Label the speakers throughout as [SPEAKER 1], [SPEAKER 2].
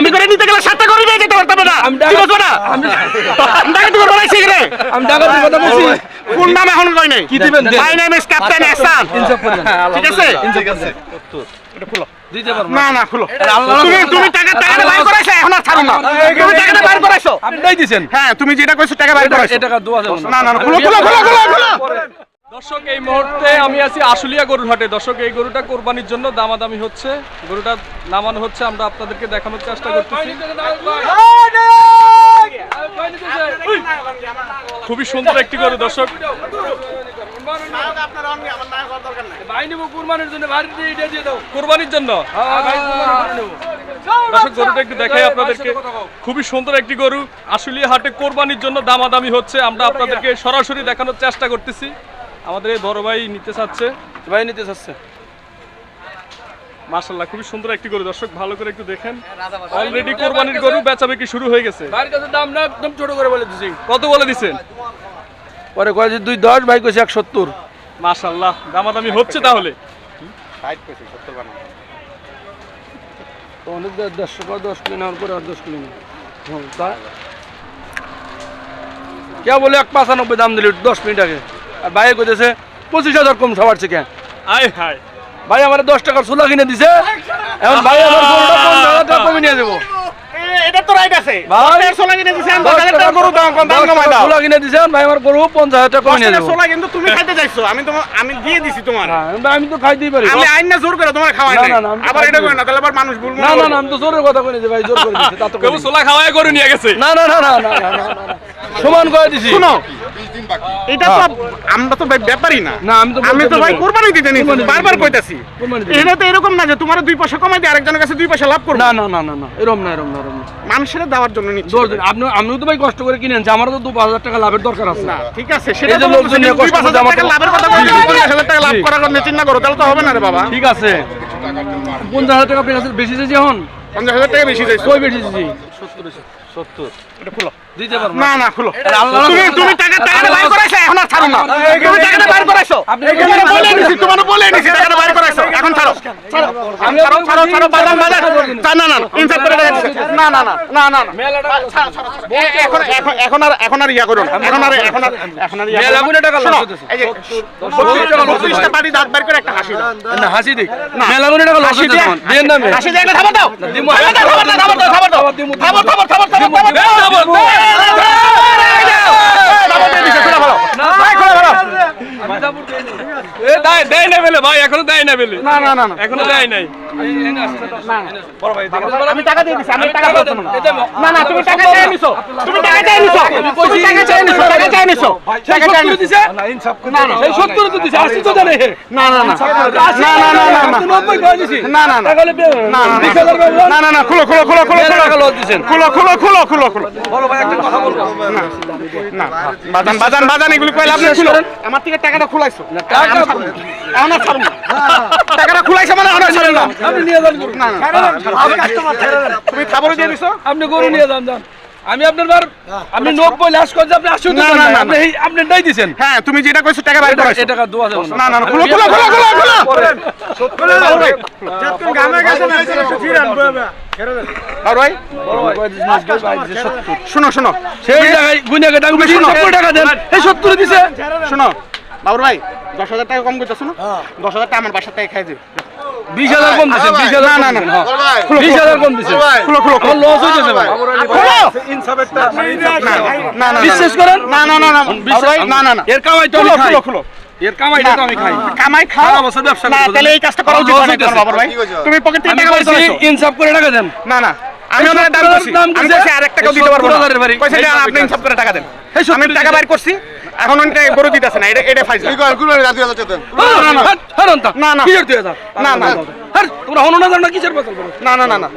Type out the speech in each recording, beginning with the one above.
[SPEAKER 1] আমি করে নিতে গেলে সাতটা করে নিয়ে যেতে পারতাম না। কি বলছো না? আমি টাকা দিতে পারছি রে
[SPEAKER 2] আমি ডাকাতির কথা বলছি।
[SPEAKER 1] কোন নাম এখন কই নাই?
[SPEAKER 2] কি দিবেন।
[SPEAKER 1] My name is captain Ehsan ঠিক আছে?
[SPEAKER 3] ঠিক আছে।
[SPEAKER 2] দিতে পারব
[SPEAKER 1] না না খুলো। তুমি তুমি টাকা টাকাটা বাইর করাইছো এখন আর ছাড়ো না। তুমি টাকাটা বাইর করাইছো
[SPEAKER 2] আপনি
[SPEAKER 1] হ্যাঁ তুমি যেটা কইছো টাকা বাইর করাইছো
[SPEAKER 2] টাকা
[SPEAKER 1] না না খুলো খুলো খুলো খুলো খুলো।
[SPEAKER 4] দর্শক, এই মুহূর্তে আমি আছি আশুলিয়া গরুর হাটে দর্শক, এই গরুটা কোরবানির জন্য দামাদামি হচ্ছে। গরুটা নামানো হচ্ছে, আমরা আপনাদেরকে দেখানোর চেষ্টা করতেছি। খুবই সুন্দর একটি গরু, দর্শক। কোরবানির জন্য? দর্শক, গরুটা একটু দেখাই আপনাদেরকে। খুবই সুন্দর একটি গরু। আশুলিয়া হাটে কোরবানির জন্য দামাদামি হচ্ছে, আমরা আপনাদেরকে সরাসরি দেখানোর চেষ্টা করতেছি। আমাদের এই বড় ভাই নিতে চাচ্ছে।
[SPEAKER 2] ভাই নিতে চাচ্ছে।
[SPEAKER 4] মাশাল্লাহ খুবই সুন্দর একটি গরু। দর্শক ভালো করে একটু দেখেন। অলরেডি কোরবানির গরু বেচাবেচি শুরু হয়ে গেছে।
[SPEAKER 2] ভাইয়ের কাছে দাম না একদম ছোট করে বলে দিছি।
[SPEAKER 4] কত বলে দিছেন?
[SPEAKER 2] পরে কয়েছে দুই দশ ভাই কইছে এক সত্তর।
[SPEAKER 4] মাশাল্লাহ দামাদামি হচ্ছে তাহলে।
[SPEAKER 2] তো অনেক দে- দেড়শো করে দশ কিলো নেওয়ার পরে আর দশ কিলো হ্যাঁ, কে বলে এক পাঁচানব্বই দাম দিলি দশ মিনিট আগে? আর ভাই কইতেছে পঁচিশ হাজার কম সবার থেকে
[SPEAKER 4] আয় হায়
[SPEAKER 2] ভাই আমার দশ টাকার ছোলা কিনে দিছে এখন ভাই আমার গরুটা টাকা কমে নিয়ে যাব
[SPEAKER 1] এটা তো রাইট আছে
[SPEAKER 2] ভাই।
[SPEAKER 1] সোলা কিনে দিছেন
[SPEAKER 2] দশ
[SPEAKER 1] দশ টাকা গরু দাম কম দাম কমাই দাও
[SPEAKER 2] ছোলা কিনে দিছে ভাই আমার গরু পঞ্চাশ হাজার টাকা কমে নিয়ে
[SPEAKER 1] সোলা কিন্তু তুমি খাইতে চাইছো আমি আমি দিয়ে দিছি তোমার
[SPEAKER 2] হ্যাঁ, আমি তো খাইতেই পারি
[SPEAKER 1] আমি আইন না জোর করে তোমার খাওয়াই
[SPEAKER 2] না,
[SPEAKER 1] নাই
[SPEAKER 2] না, না, আমি তো
[SPEAKER 1] আবার এটা কই না তাহলে আবার মানুষ বলব
[SPEAKER 2] না না না আমি তো জোরের কথা কই ভাই জোর করে দিছে তা তো
[SPEAKER 4] কেউ
[SPEAKER 2] করিনি।
[SPEAKER 4] সোলা খাওয়ায় গরু নিয়ে গেছে
[SPEAKER 2] না না না না। সমান দিছি
[SPEAKER 1] শুনো এটা তো আমরা তো ভাই ব্যাপারই না।
[SPEAKER 2] না আমি তো
[SPEAKER 1] আমি তো ভাই কোরবানি দিতে নিছি বারবার কইতাছি। এটা তো এরকম না যে তোমার দুই পয়সা কমাই দিয়ে আরেকজনের কাছে দুই পয়সা লাভ করব।
[SPEAKER 2] না না না না না এরম না এরম না এরম
[SPEAKER 1] মানুষের দেওয়ার জন্য নিচ্ছি।
[SPEAKER 2] আপনি আমিও তো ভাই কষ্ট করে কিনে আনছি আমারও তো দু পাঁচ টাকা লাভের দরকার আছে।
[SPEAKER 1] না ঠিক আছে সেটা তো
[SPEAKER 2] লোকজন
[SPEAKER 1] বলতেছি,
[SPEAKER 2] নিয়ে
[SPEAKER 1] কিন্তু দুই
[SPEAKER 2] কষ্ট
[SPEAKER 1] পাঁচ টাকা লাভের কথা বলছি
[SPEAKER 2] জি।
[SPEAKER 1] হাজার টাকা লাভ। করার কথা চিন্তা করো তাহলে তো হবে না রে বাবা।
[SPEAKER 2] ঠিক আছে। পঞ্চাশ হাজার টাকা বেশি চাইছি এখন।
[SPEAKER 1] পঞ্চাশ হাজার টাকা বেশি যাইছো
[SPEAKER 2] কই বেশি চাইছি?
[SPEAKER 1] এটা খুলো।
[SPEAKER 2] দিতে পারব
[SPEAKER 1] না না খুলো। তুমি তুমি টাকা টাকাটা বাইর করাইছো এখন আর ছাড়ো না। তুমি টাকাটা বাইর করাইছো।
[SPEAKER 2] আপনি
[SPEAKER 1] বলে নিছি তোমার বলে নিছি টাকাটা বাইর করাইছো। এখন ছাড়ো। ছাড়ো।
[SPEAKER 2] আমি
[SPEAKER 1] ছাড়ো ছাড়ো ছাড়ো বাদাম বাদাম। না না না ইনসাফ করে টাকা না না না না না না। ছাড়ো, ছাড়ো, ছাড়ো। এ- এখন এখন এখন আর এখন আর ইয়া করো না। এখন আর এখন আর এখন আর ইয়া
[SPEAKER 2] মেলা টাকা লস
[SPEAKER 1] শোনো, এই যে বত্রিশটা বাড়ি দাঁত বাইর করে একটা হাসি দাও।
[SPEAKER 2] না হাসি দিক। মেলা টাকা লস
[SPEAKER 1] হাসি দিয়ে-
[SPEAKER 2] না
[SPEAKER 1] হাসি দিয়ে একটা থাবা দাও
[SPEAKER 2] দিমু।
[SPEAKER 1] থাবা দাও, থাবা দাও, থাবা দাও, থাবা দাও।
[SPEAKER 2] দিমু, দিমু।
[SPEAKER 1] থাবা, থাবা, দেয়
[SPEAKER 4] না বেলে ভাই এখনও দেয় না বেলে
[SPEAKER 1] না না না
[SPEAKER 4] এখনও দেয় নাই
[SPEAKER 1] আমি টাকা দিয়ে দিছি আমি টাকা দিতে না না না তুমি টাকা চাই নিছো তুমি টাকা চাই নিছো তুমি টাকা চাই নিছো টাকা চাই নিছো টাকা চাই নিছো না না
[SPEAKER 2] এই সত্তর তো দিছে আশি তো জানে
[SPEAKER 1] না না না না না না না না
[SPEAKER 2] নব্বই করে দিছি
[SPEAKER 1] না না না
[SPEAKER 2] টাকা হলে বে-
[SPEAKER 1] না, না,
[SPEAKER 2] বিশ হাজার করে
[SPEAKER 1] না না না খুলো খুলো খুলো খুলো খুলো খুলো খুলো খুলো খুলো খুলো
[SPEAKER 2] বড় ভাই একটা কথা বলব
[SPEAKER 1] না বাজান বাজান বাজান এগুলি কইলে আপনি খুলো আমার থেকে টাকাটা খুলাইছো
[SPEAKER 2] টাকা
[SPEAKER 1] এখন আর ছাড়ুন টাকাটা খুলাইছো মানে আর না
[SPEAKER 2] আপনি নিয়ে যান
[SPEAKER 1] না না তুমি খাবারও দিয়ে দিছো
[SPEAKER 2] আপনি গরু নিয়ে যান যান আমি আপনার বার আপনি নব্বই করছে আপনি আশি
[SPEAKER 1] না, না, না,
[SPEAKER 2] আপনি আপনি নাই দিছেন
[SPEAKER 1] হ্যাঁ তুমি যেটা কইছো টাকা বাইর করাইছো
[SPEAKER 2] টাকা দোয়া যাবে
[SPEAKER 1] না না না খুলো খুলো খুলো খুলো খুলো আর ভাই শোনো শোনো
[SPEAKER 2] সেই জায়গায় গুনিয়াকে দাম বেশি
[SPEAKER 1] শোনো।
[SPEAKER 2] টাকা দেন এই সত্তর দিছে
[SPEAKER 1] শোনো বাবুর ভাই দশ হাজার টাকা কম করতেছো না দশ হাজার টাকা আমার বাসার থেকে খাই দিবে
[SPEAKER 2] বিশ হাজার কম দিছে বিশ হাজার
[SPEAKER 1] না,
[SPEAKER 2] না
[SPEAKER 1] না,
[SPEAKER 2] না
[SPEAKER 1] না।
[SPEAKER 2] না বিশ হাজার কম দিছে
[SPEAKER 1] খুলো খুলো খুলো
[SPEAKER 2] লস হইতেছে ভাই
[SPEAKER 1] না না না
[SPEAKER 2] বিশ্বাস করেন
[SPEAKER 1] না না না না না না না
[SPEAKER 2] এর কামাই তো
[SPEAKER 1] খুলো খুলো খুলো
[SPEAKER 2] এর কামাইটা তো আমি খাই
[SPEAKER 1] কামাই খাও
[SPEAKER 2] সারা ব্যবসা
[SPEAKER 1] না তাহলে এই কাজটা করা উচিত না
[SPEAKER 2] হইতেছে।
[SPEAKER 1] ভাই তুমি পকেট থেকে টাকা বাইর
[SPEAKER 2] ইনসাফ করে টাকা দেন
[SPEAKER 1] না না আমি ওনার দাম করছি আমি
[SPEAKER 2] দিছে,
[SPEAKER 1] কইছি আরেক টাকাও দিতে পারব না আপনি ইনসাফ করে টাকা দেন আমি টাকা। বাইর করছি এখন ওইটা গরু দিতেছে না এটা এটা ফাইজ না, না।
[SPEAKER 2] হারন তা
[SPEAKER 1] না, না।
[SPEAKER 2] কিসের তুই এটা
[SPEAKER 1] না, না।
[SPEAKER 2] হার তোমরা হনো না জানো না কিসের ফসল না
[SPEAKER 1] না না না।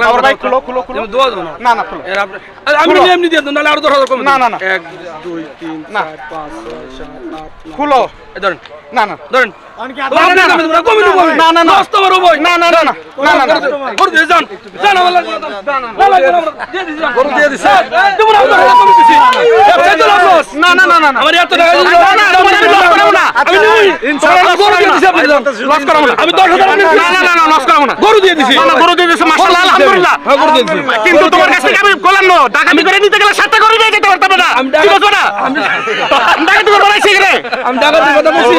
[SPEAKER 1] না বাবুর ভাই খুলো খুলো খুলো।
[SPEAKER 2] দোয়া দাও না।
[SPEAKER 1] না না খুলো।
[SPEAKER 2] এর আপনি আমি। এমনি দিয়ে দাও নাহলে আরও দশ হাজার কমে
[SPEAKER 1] না, না, না।
[SPEAKER 2] এক দুই তিন। চার পাঁচ ছয় সাত আট
[SPEAKER 1] খুলো।
[SPEAKER 2] ধরেন
[SPEAKER 1] না না কিন্তু তোমার কাছ থেকে আমি করলাম না টাকা আমি করে নিতে গেলে সাতটা করে নিয়ে যেতে পারতাম না
[SPEAKER 2] আমি ডাকাতির কথা বলছি।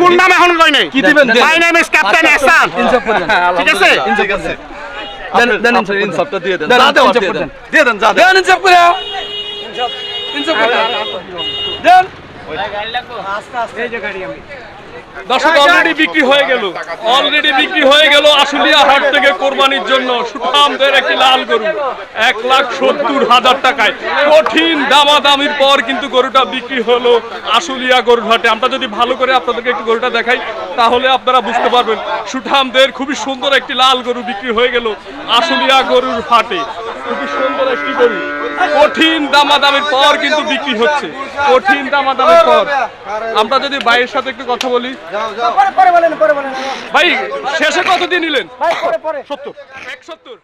[SPEAKER 1] ফুল নাম এখন কই নাই?
[SPEAKER 2] কি দিবেন?
[SPEAKER 1] My name is captain
[SPEAKER 2] Ehsan ঠিক আছে?
[SPEAKER 1] ঠিক আছে।
[SPEAKER 2] দেন দেন ইনসাফ ইনসাফটা দিয়ে দেন।
[SPEAKER 3] যা
[SPEAKER 2] দেন
[SPEAKER 3] দেওয়া
[SPEAKER 2] ইনসাফ
[SPEAKER 3] দেন।
[SPEAKER 2] দেন
[SPEAKER 3] দিয়ে দেন যা দেন
[SPEAKER 2] ইনসাফ করে ইনসাফ করে দেন।
[SPEAKER 4] দর্শক অলরেডি বিক্রি হয়ে গেল। অলরেডি বিক্রি হয়ে গেল আশুলিয়া হাট থেকে কোরবানির জন্য সুঠামদের একটি লাল গরু, এক লাখ সত্তর হাজার টাকায়। কঠিন দামাদামির পর কিন্তু গরুটা বিক্রি হলো আশুলিয়া গরুর হাটে আমরা যদি ভালো করে আপনাদেরকে একটু গরুটা দেখাই, তাহলে আপনারা বুঝতে পারবেন সুঠামদের খুবই সুন্দর একটি লাল গরু বিক্রি হয়ে গেল আশুলিয়া গরুর হাটে খুবই সুন্দর একটি গরু। কঠিন দামাদামির পর কিন্তু বিক্রি হচ্ছে। কঠিন দামাদামির পর। আমরা যদি ভাইয়ের সাথে একটু কথা বলি। ভাই শেষে কতদিন দিয়ে নিলেন সত্তর। এক সত্তর?